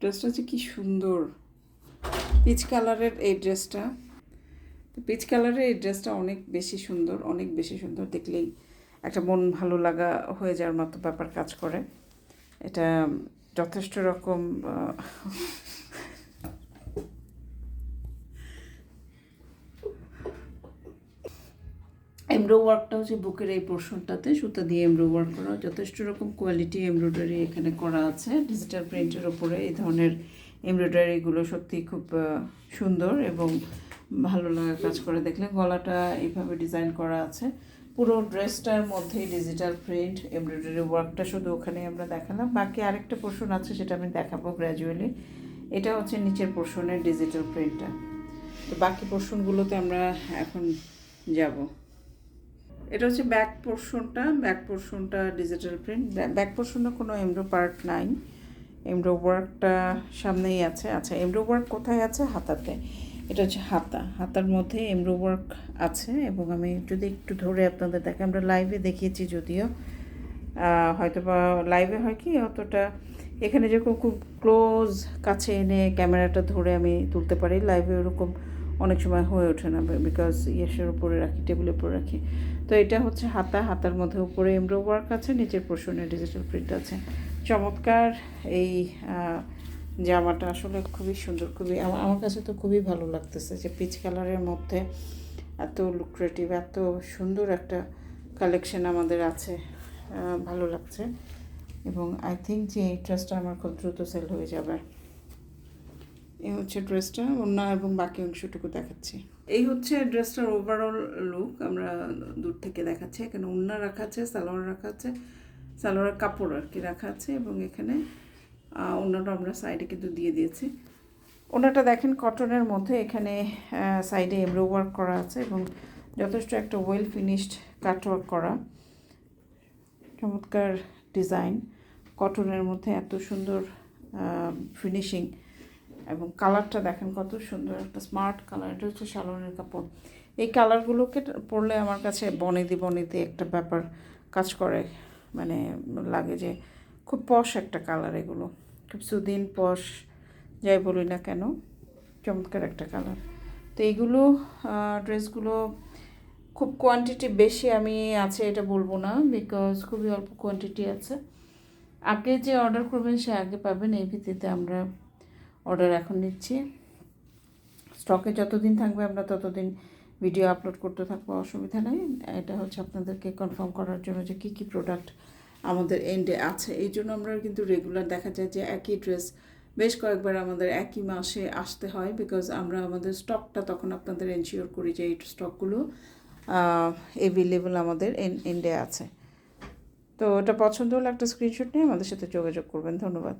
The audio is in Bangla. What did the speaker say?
ড্রেসটা হচ্ছে কী সুন্দর। পিচ কালারের এই ড্রেসটা। পিচ কালারের এই ড্রেসটা অনেক বেশি সুন্দর, অনেক বেশি সুন্দর দেখলেই একটা মন ভালো লাগা হয়ে যাওয়ার মতো ব্যাপার কাজ করে। এটা যথেষ্ট রকম এমব্রো ওয়ার্কটা হচ্ছে বুকের এই পোর্শনটাতে সুতা দিয়ে এমব্রো ওয়ার্ক করা, যথেষ্ট রকম কোয়ালিটি এমব্রয়ডারি এখানে করা আছে। ডিজিটাল প্রিন্টের ওপরে এই ধরনের এমব্রয়ডারিগুলো সত্যি খুব সুন্দর এবং ভালো লাগা কাজ করে। দেখলে গলাটা এইভাবে ডিজাইন করা আছে। পুরো ড্রেসটার মধ্যেই ডিজিটাল প্রিন্ট এমব্রয়ডারি ওয়ার্কটা শুধু ওখানে আমরা দেখালাম। বাকি আরেকটা পোর্শন আছে, সেটা আমি দেখাবো গ্র্যাজুয়ালি এটা হচ্ছে নিচের পোর্শনের ডিজিটাল প্রিন্টটা তো বাকি পোর্শনগুলোতে আমরা এখন যাব। এটা হচ্ছে ব্যাক পোর্শনটা ব্যাক পোর্শনটা ডিজিটাল প্রিন্ট ব্যাক পোর্শনে কোনো এমব্রো পার্ট নাই। এমব্রো ওয়ার্কটা সামনেই আছে। আচ্ছা এমব্রো ওয়ার্ক কোথায় আছে? হাতাতে। এটা হচ্ছে হাতা। হাতার মধ্যে এমব্রো ওয়ার্ক আছে এবং আমি যদি একটু ধরে আপনাদের দেখে আমরা লাইভে দেখিয়েছি যদিও। হয়তো বা লাইভে হয় কি, অতটা এখানে যেরকম খুব ক্লোজ কাছে এনে ক্যামেরাটা ধরে আমি তুলতে পারি। লাইভে ওরকম অনেক সময় হয়ে ওঠে না বিকজ ইয়েসের উপরে রাখি টেবিলের উপরে রাখি। তো এটা হচ্ছে হাতা, হাতার মধ্যে উপরে এমব্রো ওয়ার্ক আছে, নিচের পোর্শনে ডিজিটাল প্রিন্ট আছে। চমৎকার এই জামাটা আসলে খুবই সুন্দর, খুবই আমা- আমার কাছে তো খুবই ভালো লাগতেছে যে পিচ কালারের মধ্যে এত লুক্রেটিভ এত সুন্দর একটা কালেকশন আমাদের আছে ভালো লাগছে। এবং আই থিঙ্ক যে এই ড্রেসটা আমার খুব দ্রুত সেল হয়ে যাবে। এই হচ্ছে ড্রেসটা, ওড়না এবং বাকি অংশটুকু দেখাচ্ছি। এই হচ্ছে ড্রেসটার ওভারঅল লুক আমরা দূর থেকে দেখাচ্ছি। এখানে ওড়না রাখা আছে, সালোয়ার রাখা আছে, সালোয়ারের কাপড় আর কি রাখা আছে এবং এখানে ওড়নাটা আমরা সাইডে কিন্তু দিয়ে দিয়েছি। ওনাটা দেখেন কটনের মধ্যে, এখানে সাইডে এমব্রো ওয়ার্ক করা আছে এবং যথেষ্ট একটা ওয়েল ফিনিশড কাটওয়ার্ক করা। চমৎকার ডিজাইন কটনের মধ্যে এত সুন্দর ফিনিশিং এবং কালারটা দেখেন কত সুন্দর, একটা স্মার্ট কালার, এটা হচ্ছে সালোয়ারের কাপড়। এই কালারগুলোকে পরলে আমার কাছে বনেদি বনেদি একটা ব্যাপার কাজ করে মানে লাগে যে খুব পশ একটা কালার এগুলো, খুব সুদিন পশ, যাই বলি না কেন, চমৎকার একটা কালার। তো এইগুলো ড্রেসগুলো খুব কোয়ান্টিটি বেশি আমি আছে এটা বলব না বিকজ খুবই অল্প কোয়ান্টিটি আছে। আগে যে অর্ডার করবেন সে আগে পাবেন, এই ভিত্তিতে আমরা অর্ডার এখন নিচ্ছি। স্টকে যতদিন থাকবে আমরা ততদিন ভিডিও আপলোড করতে থাকব, অসুবিধা নেই। এটা হচ্ছে আপনাদেরকে কনফার্ম করার জন্য যে কী কী প্রোডাক্ট আমাদের এন্ডে আছে। এই জন্য আমরা কিন্তু রেগুলার দেখা যায় যে একই ড্রেস বেশ কয়েকবার আমাদের একই মাসে আসতে হয় বিকজ আমরা আমাদের স্টকটা তখন আপনাদের এনশিওর করি যে এই স্টকগুলো এভেলেবল আমাদের এন্ডে আছে। তো এটা পছন্দ হলে একটা স্ক্রিনশট নিয়ে আমাদের সাথে যোগাযোগ করবেন। ধন্যবাদ।